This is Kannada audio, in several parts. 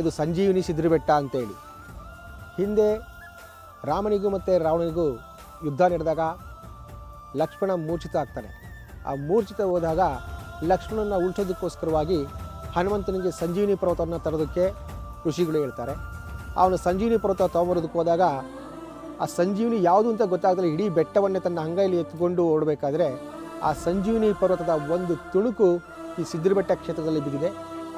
ಇದು ಸಂಜೀವಿನಿ ಸಿದ್ರಿ ಬೆಟ್ಟ ಅಂತೇಳಿ. ಹಿಂದೆ ರಾಮನಿಗೂ ಮತ್ತು ರಾವಣನಿಗೂ ಯುದ್ಧ ನಡೆದಾಗ ಲಕ್ಷ್ಮಣ ಮೂರ್ಛಿತ ಆಗ್ತಾನೆ. ಆ ಮೂರ್ಛಿತ ಹೋದಾಗ ಲಕ್ಷ್ಮಣನ ಉಳಿಸೋದಕ್ಕೋಸ್ಕರವಾಗಿ ಹನುಮಂತನಿಗೆ ಸಂಜೀವಿನಿ ಪರ್ವತವನ್ನು ತರೋದಕ್ಕೆ ಋಷಿಗಳು ಹೇಳ್ತಾರೆ. ಅವನು ಸಂಜೀವಿನಿ ಪರ್ವತ ತೊಗೊಂಬರೋದಕ್ಕೆ ಹೋದಾಗ ಆ ಸಂಜೀವಿನಿ ಯಾವುದು ಅಂತ ಗೊತ್ತಾಗದಲ್ಲ, ಇಡೀ ಬೆಟ್ಟವನ್ನೇ ತನ್ನ ಅಂಗೈಲಿ ಎತ್ಕೊಂಡು ಓಡಬೇಕಾದ್ರೆ ಆ ಸಂಜೀವಿನಿ ಪರ್ವತದ ಒಂದು ತುಣುಕು ಈ ಸಿದ್ಧರಬೆಟ್ಟ ಕ್ಷೇತ್ರದಲ್ಲಿ ಬಿದ್ದಿದೆ.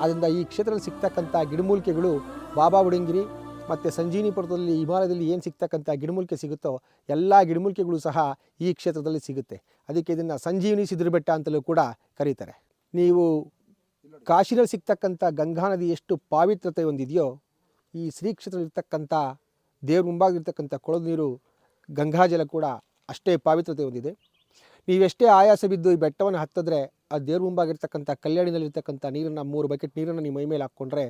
ಆದ್ದರಿಂದ ಈ ಕ್ಷೇತ್ರದಲ್ಲಿ ಸಿಗ್ತಕ್ಕಂಥ ಗಿಡಮೂಲಿಕೆಗಳು ಬಾಬಾ ಉಡಂಗಿರಿ ಮತ್ತು ಸಂಜೀವಿನಿಪುರದಲ್ಲಿ ಪರ್ವತದಲ್ಲಿ ಹಿಮಾಲಯದಲ್ಲಿ ಏನು ಸಿಗ್ತಕ್ಕಂಥ ಗಿಡಮೂಲಿಕೆ ಸಿಗುತ್ತೋ ಎಲ್ಲ ಗಿಡಮೂಲಿಕೆಗಳು ಸಹ ಈ ಕ್ಷೇತ್ರದಲ್ಲಿ ಸಿಗುತ್ತೆ. ಅದಕ್ಕೆ ಇದನ್ನು ಸಂಜೀವಿನಿ ಸಿದ್ಧರಬೆಟ್ಟ ಅಂತಲೂ ಕೂಡ ಕರೀತಾರೆ. ನೀವು ಕಾಶಿನಲ್ಲಿ ಸಿಗ್ತಕ್ಕಂಥ ಗಂಗಾ ನದಿ ಎಷ್ಟು ಪಾವಿತ್ರತೆ ಹೊಂದಿದೆಯೋ, ಈ ಶ್ರೀ ಕ್ಷೇತ್ರದಲ್ಲಿರ್ತಕ್ಕಂಥ ದೇವ್ರ ಮುಂಭಾಗದಲ್ಲಿರ್ತಕ್ಕಂಥ ಕೊಳದ ನೀರು ಗಂಗಾಜಲ ಕೂಡ ಅಷ್ಟೇ ಪಾವಿತ್ರತೆ ಹೊಂದಿದೆ. ನೀವೆಷ್ಟೇ ಆಯಾಸ ಬಿದ್ದು ಈ ಬೆಟ್ಟವನ್ನು ಹತ್ತಿದ್ರೆ ಆ ದೇವ್ರ ಮುಂಭಾಗಿರ್ತಕ್ಕಂಥ ಕಲ್ಯಾಣಿನಲ್ಲಿರ್ತಕ್ಕಂಥ ನೀರನ್ನು, ಮೂರು ಬಕೆಟ್ ನೀರನ್ನು ನಿಮ್ಮ ಮೈ ಮೇಲೆ ಹಾಕ್ಕೊಂಡ್ರೆ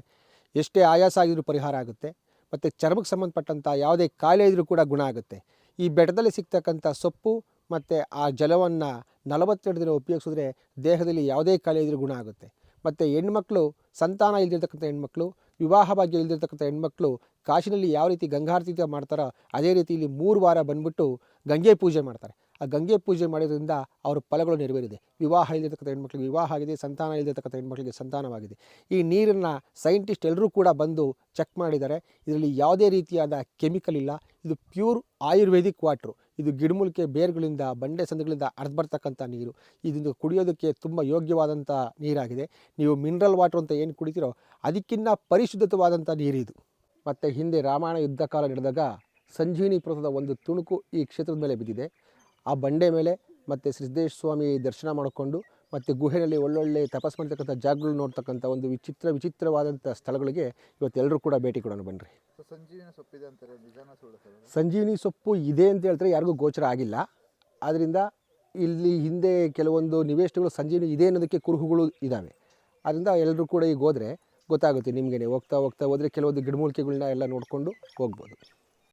ಎಷ್ಟೇ ಆಯಾಸ ಆಗಿದ್ರೂ ಪರಿಹಾರ ಆಗುತ್ತೆ. ಮತ್ತು ಚರ್ಮಕ್ಕೆ ಸಂಬಂಧಪಟ್ಟಂಥ ಯಾವುದೇ ಕಾಯಿಲೆ ಇದ್ದರೂ ಕೂಡ ಗುಣ ಆಗುತ್ತೆ. ಈ ಬೆಟ್ಟದಲ್ಲಿ ಸಿಗ್ತಕ್ಕಂಥ ಸೊಪ್ಪು ಮತ್ತು ಆ ಜಲವನ್ನು ನಲವತ್ತೆರಡು ದಿನ ಉಪಯೋಗಿಸಿದ್ರೆ ದೇಹದಲ್ಲಿ ಯಾವುದೇ ಕಾಯಿಲೆ ಇದ್ರೂ ಗುಣ ಆಗುತ್ತೆ. ಮತ್ತು ಹೆಣ್ಮಕ್ಳು, ಸಂತಾನ ಇಲ್ದಿರ್ತಕ್ಕಂಥ ಹೆಣ್ಮಕ್ಳು, ವಿವಾಹ ಭಾಗ್ಯ ಇಲ್ದಿರ್ತಕ್ಕಂಥ ಹೆಣ್ಮಕ್ಳು ಕಾಶಿನಲ್ಲಿ ಯಾವ ರೀತಿ ಗಂಗಾರತಿ ಮಾಡ್ತಾರೋ ಅದೇ ರೀತಿ ಇಲ್ಲಿ ಮೂರು ವಾರ ಬಂದ್ಬಿಟ್ಟು ಗಂಗೆ ಪೂಜೆ ಮಾಡ್ತಾರೆ. ಆ ಗಂಗೆ ಪೂಜೆ ಮಾಡೋದ್ರಿಂದ ಅವ್ರ ಫಲಗಳು ನೆರವೇರಿದೆ. ವಿವಾಹ ಇಲ್ಲದಿರ್ತಕ್ಕಂಥ ಹೆಣ್ಮಕ್ಳಿಗೆ ವಿವಾಹ ಆಗಿದೆ, ಸಂತಾನ ಇಲ್ಲದಿರ್ತಕ್ಕಂಥ ಹೆಣ್ಮಕ್ಳಿಗೆ ಸಂತಾನವಾಗಿದೆ. ಈ ನೀರನ್ನು ಸೈಂಟಿಸ್ಟ್ ಎಲ್ಲರೂ ಕೂಡ ಬಂದು ಚೆಕ್ ಮಾಡಿದ್ದಾರೆ. ಇದರಲ್ಲಿ ಯಾವುದೇ ರೀತಿಯಾದ ಕೆಮಿಕಲ್ ಇಲ್ಲ. ಇದು ಪ್ಯೂರ್ ಆಯುರ್ವೇದಿಕ್ ವಾಟ್ರು. ಇದು ಗಿಡಮೂಲಿಕೆ ಬೇರುಗಳಿಂದ, ಬಂಡೆ ಸಂದುಗಳಿಂದ ಅರ್ಧ ಬರ್ತಕ್ಕಂಥ ನೀರು. ಇದನ್ನು ಕುಡಿಯೋದಕ್ಕೆ ತುಂಬ ಯೋಗ್ಯವಾದಂಥ ನೀರಾಗಿದೆ. ನೀವು ಮಿನರಲ್ ವಾಟ್ರ್ ಅಂತ ಏನು ಕುಡಿತೀರೋ ಅದಕ್ಕಿಂತ ಪರಿಶುದ್ಧವಾದಂಥ ನೀರಿದು. ಮತ್ತು ಹಿಂದೆ ರಾಮಾಯಣ ಯುದ್ಧ ಕಾಲ ನಡೆದಾಗ ಸಂಜೀವಿನಿ ಪರ್ವತದ ಒಂದು ತುಣುಕು ಈ ಕ್ಷೇತ್ರದ ಮೇಲೆ ಬಿದ್ದಿದೆ. ಆ ಬಂಡೆ ಮೇಲೆ ಮತ್ತು ಸಿದ್ದೇಶ್ವರ ಸ್ವಾಮಿ ದರ್ಶನ ಮಾಡಿಕೊಂಡು ಮತ್ತು ಗುಹೆಯಲ್ಲಿ ಒಳ್ಳೊಳ್ಳೆ ತಪಸ್ ಮಾಡ್ತಕ್ಕಂಥ ಜಾಗಗಳು ನೋಡ್ತಕ್ಕಂಥ ಒಂದು ವಿಚಿತ್ರ ವಿಚಿತ್ರವಾದಂಥ ಸ್ಥಳಗಳಿಗೆ ಇವತ್ತೆಲ್ಲರೂ ಕೂಡ ಭೇಟಿ ಕೊಡೋಣ ಬನ್ನಿರಿ ಸಂಜೀವಿನಿ ಸೊಪ್ಪು ಇದೆ ಅಂತ ಹೇಳ್ತಾರೆ ಯಾರಿಗೂ ಗೋಚರ ಆಗಿಲ್ಲ. ಆದ್ದರಿಂದ ಇಲ್ಲಿ ಹಿಂದೆ ಕೆಲವೊಂದು ನಿವೇಶಗಳು ಸಂಜೀವಿನಿ ಇದೆ ಅನ್ನೋದಕ್ಕೆ ಕುರುಹುಗಳು ಇದ್ದಾವೆ. ಆದ್ದರಿಂದ ಎಲ್ಲರೂ ಕೂಡ ಈಗ ಹೋದರೆ ಗೊತ್ತಾಗುತ್ತೆ ನಿಮಗೇನೆ. ಹೋಗ್ತಾ ಹೋಗ್ತಾ ಹೋದರೆ ಕೆಲವೊಂದು ಗಿಡಮೂಲಿಕೆಗಳನ್ನ ಎಲ್ಲ ನೋಡಿಕೊಂಡು ಹೋಗ್ಬೋದು.